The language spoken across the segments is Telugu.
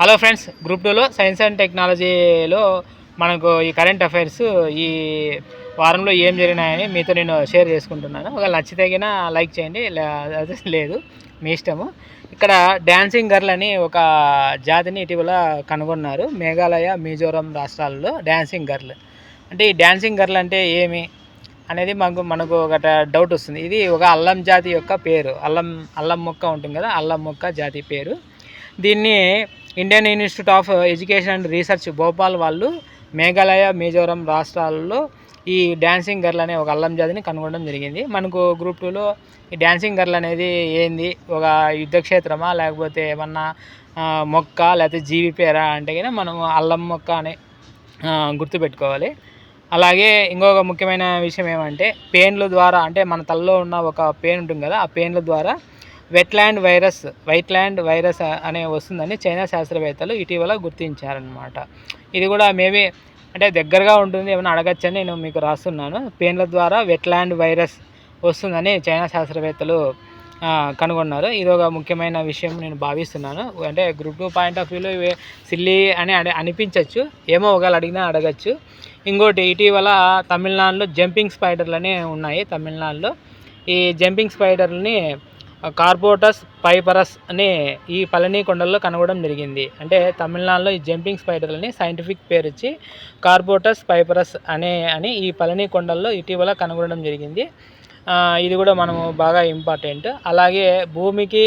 హలో ఫ్రెండ్స్ గ్రూప్ టూలో సైన్స్ అండ్ టెక్నాలజీలో మనకు ఈ కరెంట్ అఫైర్స్ ఈ వారంలో ఏం జరిగినాయని మీతో నేను షేర్ చేసుకుంటున్నాను. ఒకవేళ నచ్చితగిన లైక్ చేయండి లేదు మీ ఇష్టము. ఇక్కడ డ్యాన్సింగ్ గర్ల్ అని ఒక జాతిని ఇటీవల కనుగొన్నారు. మేఘాలయ మిజోరం రాష్ట్రాల్లో డ్యాన్సింగ్ గర్ల్. అంటే ఈ డ్యాన్సింగ్ గర్ల్ అంటే ఏమి అనేది మాకు మనకు ఒక డౌట్ వస్తుంది. ఇది ఒక అల్లం జాతి యొక్క పేరు. అల్లం అల్లం మొక్క ఉంటుంది కదా అల్లం మొక్క జాతి పేరు. దీన్ని Indian institute of education and research Bhopal వాళ్ళు మేఘాలయ మిజోరం రాష్ట్రాల్లో ఈ డ్యాన్సింగ్ గర్ల్ అనే ఒక అల్లం జాతిని కనుగొనడం జరిగింది. మనకు గ్రూప్ టూలో ఈ డ్యాన్సింగ్ గర్ల్ అనేది ఏంది? ఒక యుద్ధక్షేత్రమా? లేకపోతే ఏమన్నా మొక్క లేకపోతే జీవి పేరా అంటే కనుక మనం అల్లం మొక్క అని గుర్తుపెట్టుకోవాలి అలాగే ఇంకొక ముఖ్యమైన విషయం ఏమంటే పెయిన్ల ద్వారా అంటే మన తలలో ఉన్న ఒక పెయిన్ ఉంటుంది కదా ఆ పెయిన్ల ద్వారా వెట్లాండ్ వైరస్ వైట్లాండ్ వైరస్ అనే వస్తుందని చైనా శాస్త్రవేత్తలు ఇటీవల గుర్తించారనమాట ఇది కూడా మేబీ అంటే దగ్గరగా ఉంటుంది ఏమైనా అడగచ్చని నేను మీకు రాస్తున్నాను. పెయిన్ల ద్వారా వెట్లాండ్ వైరస్ వస్తుందని చైనా శాస్త్రవేత్తలు కనుగొన్నారు. ఇది ఒక ముఖ్యమైన విషయం నేను భావిస్తున్నాను. అంటే గ్రూప్ టూ పాయింట్ ఆఫ్ వ్యూలో ఇవి సిల్లీ అని అని అనిపించవచ్చు ఏమో ఒకవేళ అడిగినా అడగచ్చు. ఇంకోటి ఇటీవల తమిళనాడులో జంపింగ్ స్పైడర్లు ఉన్నాయి తమిళనాడులో. ఈ జంపింగ్ స్పైడర్ని కార్బోటస్ పైపరస్ అనే ఈ పళని కొండల్లో కనుగొనడం జరిగింది. అంటే తమిళనాడులో ఈ జంపింగ్ స్పైడర్లని సైంటిఫిక్ పేరు ఇచ్చి కార్బోటస్ పైపరస్ అనే అని ఈ పళని కొండల్లో ఇటీవల కనుగొనడం జరిగింది. ఇది కూడా మనము బాగా ఇంపార్టెంట్. అలాగే భూమికి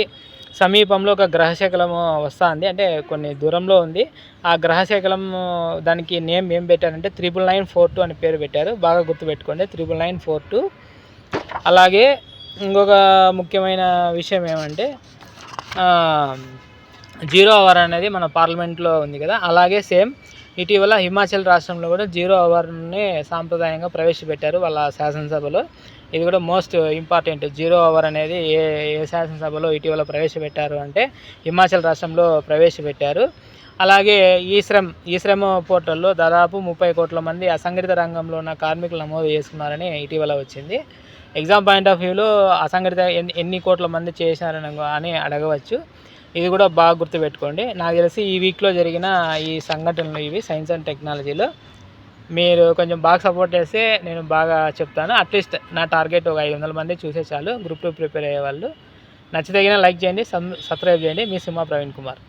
సమీపంలో ఒక గ్రహశకలము వస్తుంది. అంటే కొన్ని దూరంలో ఉంది. ఆ గ్రహశకలం దానికి నేమ్ ఏం పెట్టారంటే త్రిబుల్ నైన్ ఫోర్ టూ అని పేరు పెట్టారు. బాగా గుర్తుపెట్టుకోండి. Triple nine four two. అలాగే ఇంకొక ముఖ్యమైన విషయం ఏమంటే జీరో అవర్ అనేది మన పార్లమెంట్లో ఉంది కదా అలాగే సేమ్ ఇటీవల హిమాచల్ రాష్ట్రంలో కూడా జీరో అవర్ని సాంప్రదాయంగా ప్రవేశపెట్టారు వాళ్ళ శాసనసభలో. ఇది కూడా మోస్ట్ ఇంపార్టెంట్ జీరో అవర్ అనేది ఏ ఏ శాసనసభలో ఇటీవల ప్రవేశపెట్టారు అంటే హిమాచల్ రాష్ట్రంలో ప్రవేశపెట్టారు. అలాగే ఈ శ్రమ్ ఈ శ్రమ్ పోర్టల్లో దాదాపు ముప్పై కోట్ల మంది అసంఘటిత రంగంలో ఉన్న కార్మికులు నమోదు చేసుకున్నారని ఇటీవల వచ్చింది. ఎగ్జామ్ పాయింట్ ఆఫ్ వ్యూలో అసంఘటిత ఎన్ని ఎన్ని కోట్ల మంది చేశారని అని అడగవచ్చు. ఇది కూడా బాగా గుర్తుపెట్టుకోండి. నాకు తెలిసి ఈ వీక్లో జరిగిన ఈ సంఘటనలు ఇవి సైన్స్ అండ్ టెక్నాలజీలో మీరు కొంచెం బాగా సపోర్ట్ చేస్తే నేను బాగా చెప్తాను. అట్లీస్ట్ నా టార్గెట్ ఒక ఐదు వందల మంది చూసే చాలు. గ్రూప్ టూ ప్రిపేర్ అయ్యే వాళ్ళు. నచ్చితగిన లైక్ చేయండి. సబ్ సబ్స్క్రైబ్ చేయండి. మీ సింహ ప్రవీణ్ కుమార్.